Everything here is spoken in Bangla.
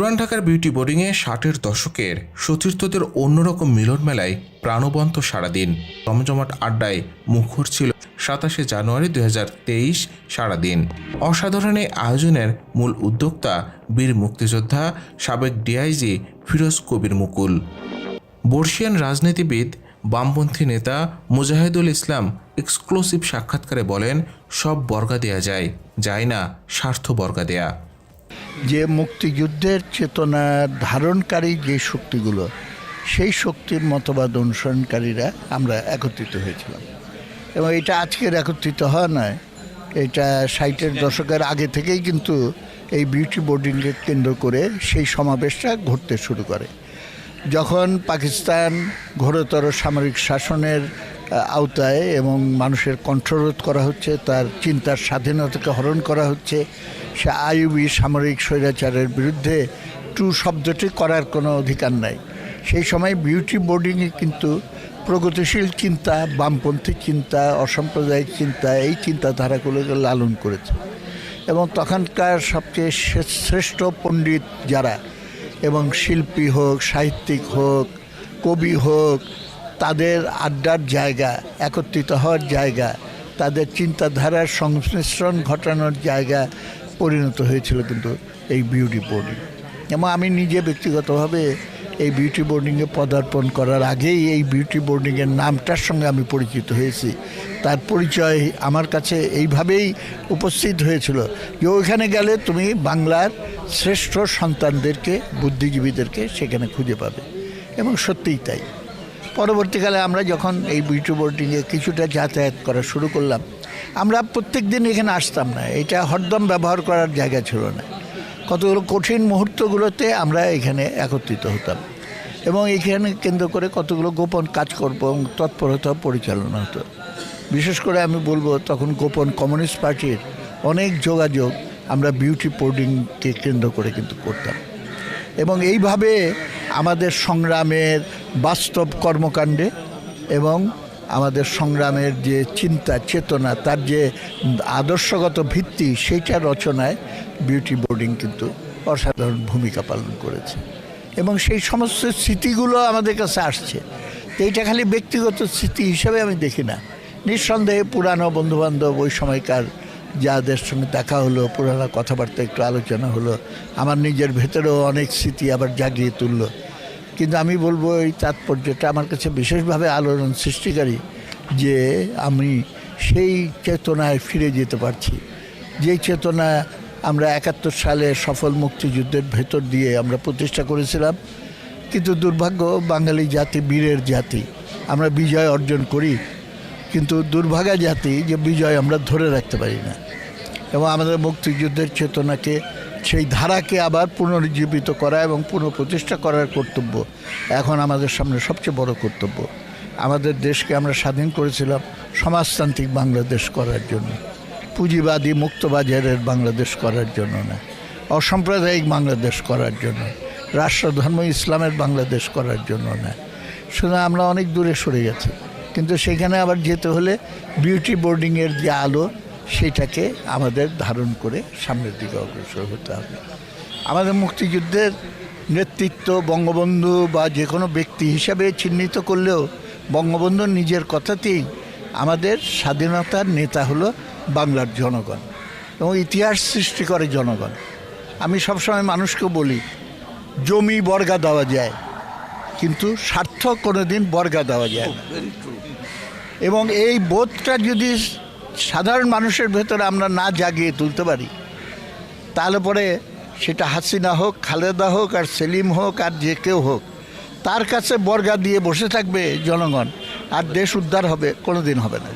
পুরান ঢাকার বিউটি বোর্ডিংয়ে ষাটের দশকের সতীর্থদের অন্যরকম মিলন মেলায় প্রাণবন্ত সারাদিন। জমজমাট আড্ডায় মুখর ছিল সাতাশে জানুয়ারি দু হাজার তেইশ সারাদিন। অসাধারণ এই আয়োজনের মূল উদ্যোক্তা বীর মুক্তিযোদ্ধা সাবেক ডিআইজি ফিরোজ কবির মুকুল। বর্ষিয়ান রাজনীতিবিদ, বামপন্থী নেতা মুজাহিদুল ইসলাম এক্সক্লুসিভ সাক্ষাৎকারে বলেন, সব বর্গা দেয়া যায় যায় না স্বার্থ বর্গা দেয়া। যে মুক্তিযুদ্ধের চেতনা ধারণকারী যে শক্তিগুলো, সেই শক্তির মতবাদ অনুসরণকারীরা আমরা একত্রিত হয়েছিলাম। এবং এটা আজকের একত্রিত হওয়া নয়, এটা ষাটের দশকের আগে থেকেই কিন্তু এই বিউটি বোর্ডিংকে কেন্দ্র করে সেই সমাবেশটা ঘটতে শুরু করে। যখন পাকিস্তান ঘোরতর সামরিক শাসনের আওতায় এবং মানুষের কণ্ঠরোধ করা হচ্ছে, তার চিন্তার স্বাধীনতাকে হরণ করা হচ্ছে। সে আইবি সামরিক স্বৈরাচারের বিরুদ্ধে টু শব্দটি করার কোনো অধিকার নাই। সেই সময় বিউটি বোর্ডিংয়ে কিন্তু প্রগতিশীল চিন্তা, বামপন্থী চিন্তা, অসাম্প্রদায়িক চিন্তা, এই চিন্তাধারাগুলোকে লালন করেছে। এবং তখনকার সবচেয়ে শ্রে- শ্রেষ্ঠ পণ্ডিত যারা, এবং শিল্পী হোক, সাহিত্যিক হোক, কবি হোক তাদের আড্ডার জায়গা, একত্রিত হওয়ার জায়গা, তাদের চিন্তাধারার সংমিশ্রণ ঘটানোর জায়গা পরিণত হয়েছিল কিন্তু এই বিউটি বোর্ডিং এবং আমি নিজে ব্যক্তিগতভাবে এই বিউটি বোর্ডিংয়ে পদার্পণ করার আগেই এই বিউটি বোর্ডিংয়ের নামটার সঙ্গে আমি পরিচিত হয়েছি। তার পরিচয় আমার কাছে এইভাবেই উপস্থিত হয়েছিল যে ওইখানে গেলে তুমি বাংলার শ্রেষ্ঠ সন্তানদেরকে, বুদ্ধিজীবীদেরকে সেখানে খুঁজে পাবে। এবং সত্যিই তাই। পরবর্তীকালে আমরা যখন এই বিটু বিউটি বোর্ডিংয়ে কিছুটা যাতায়াত করা শুরু করলাম, আমরা প্রত্যেক দিন এখানে আসতাম না। এটা হরদম ব্যবহার করার জায়গা ছিল না। কতগুলো কঠিন মুহূর্তগুলোতে আমরা এখানে একত্রিত হতাম এবং এখানে কেন্দ্র করে কতগুলো গোপন কাজকর্ম এবং তৎপরতা পরিচালনা হতো। বিশেষ করে আমি বলব, তখন গোপন কমিউনিস্ট পার্টির অনেক যোগাযোগ আমরা বিউটি বোর্ডিংকে কেন্দ্র করে কিন্তু করতাম। এবং এইভাবে আমাদের সংগ্রামের বাস্তব কর্মকাণ্ডে এবং আমাদের সংগ্রামের যে চিন্তা, চেতনা, তার যে আদর্শগত ভিত্তি সেইটা রচনায় বিউটি বোর্ডিং কিন্তু অসাধারণ ভূমিকা পালন করেছে। এবং সেই সমস্ত স্মৃতিগুলো আমাদের কাছে আসছে। এইটা খালি ব্যক্তিগত স্মৃতি হিসাবে আমি দেখি না। নিঃসন্দেহে পুরানো বন্ধুবান্ধব ওই সময়কার যাদের সঙ্গে দেখা হলো, পুরানো কথাবার্তা, একটু আলোচনা হলো, আমার নিজের ভেতরেও অনেক স্মৃতি আবার জাগিয়ে তুললো। কিন্তু আমি বলব এই তাৎপর্যটা আমার কাছে বিশেষভাবে আলোড়ন সৃষ্টিকারী যে আমি সেই চেতনায় ফিরে যেতে পারছি। যে চেতনা আমরা একাত্তর সালে সফল মুক্তিযুদ্ধের ভেতর দিয়ে আমরা প্রতিষ্ঠা করেছিলাম, কিন্তু দুর্ভাগ্য, বাঙালি জাতি বীরের জাতি। আমরা বিজয় অর্জন করি কিন্তু দুর্ভাগা জাতি যে বিজয় আমরা ধরে রাখতে পারি না। এবং আমাদের মুক্তিযুদ্ধের চেতনাকে, সেই ধারাকে আবার পুনরুজ্জীবিত করা এবং পুনঃপ্রতিষ্ঠা করার কর্তব্য এখন আমাদের সামনে সবচেয়ে বড় কর্তব্য। আমাদের দেশকে আমরা স্বাধীন করেছিলাম সমাজতান্ত্রিক বাংলাদেশ করার জন্য। পুঁজিবাদী মুক্তবাজারের বাংলাদেশ করার জন্য না, অসাম্প্রদায়িক বাংলাদেশ করার জন্য, রাষ্ট্রধর্ম ইসলামের বাংলাদেশ করার জন্য না। শুধু আমরা অনেক দূরে সরে গেছি। কিন্তু সেখানে আবার যেতে হলে বিউটি বোর্ডিংয়ের যে আলো, সেটাকে আমাদের ধারণ করে সামনের দিকে অগ্রসর হতে হবে। আমাদের মুক্তিযুদ্ধের নেতৃত্ব, বঙ্গবন্ধু বা যে কোনো ব্যক্তি হিসাবে চিহ্নিত করলেও বঙ্গবন্ধু নিজের কথাতেই আমাদের স্বাধীনতার নেতা হলো বাংলার জনগণ এবং ইতিহাস সৃষ্টি করে জনগণ। আমি সবসময় মানুষকে বলি, জমি বর্গা দেওয়া যায়। কিন্তু স্বার্থ কোনো দিন বর্গা দেওয়া যায় না। এবং এই বোধটা যদি সাধারণ মানুষের ভেতরে আমরা না জাগিয়ে তুলতে পারি, তাহলে পরে সেটা হাসিনা হোক, খালেদা হোক, আর সেলিম হোক, আর যে কেউ হোক, তার কাছে বর্গা দিয়ে বসে থাকবে জনগণ, আর দেশ উদ্ধার হবে কোনো দিন হবে না।